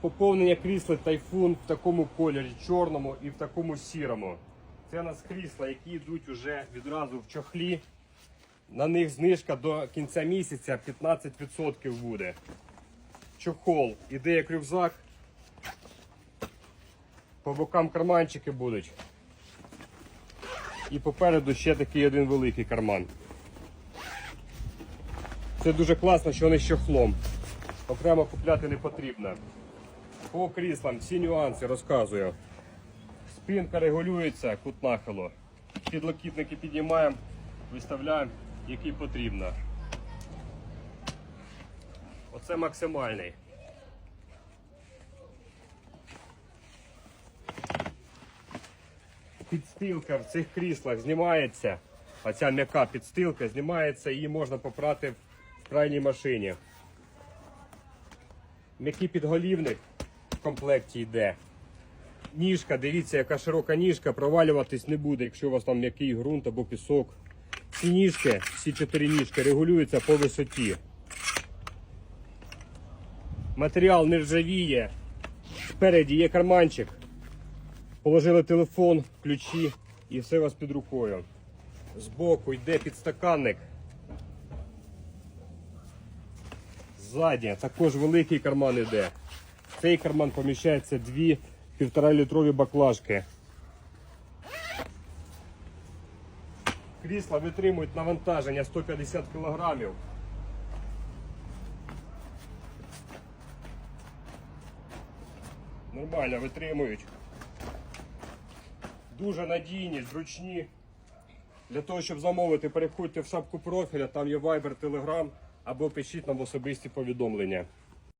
Поповнення крісла тайфун в такому кольорі, чорному і в такому сірому. Це у нас крісла, які йдуть уже відразу в чохлі. На них знижка до кінця місяця 15% буде. Чохол іде як рюкзак. По бокам карманчики будуть. І попереду ще такий один великий карман. Це дуже класно, що вони з чохлом. Окремо купляти не потрібно. По кріслам всі нюанси розказую. Спинка регулюється, кут нахилу. Підлокітники піднімаємо, виставляємо, який потрібно. Оце максимальний. Підстилка в цих кріслах знімається. Оця м'яка підстилка знімається, її можна попрати в крайній машині. М'який підголівник в комплекті йде. Ніжка, дивіться, яка широка ніжка, провалюватись не буде, якщо у вас там м'який ґрунт або пісок. Ці ніжки, всі чотири ніжки регулюються по висоті. Матеріал не ржавіє. Спереді є карманчик. Положили телефон, ключі і все у вас під рукою. Збоку йде підстаканник. Ззаді також великий карман йде. В цей карман поміщається дві півтора літрові баклажки. Крісла витримують навантаження 150 кг. Нормально витримують. Дуже надійні, зручні. Для того, щоб замовити, переходьте в шапку профіля, там є Viber, Telegram або пишіть нам особисті повідомлення.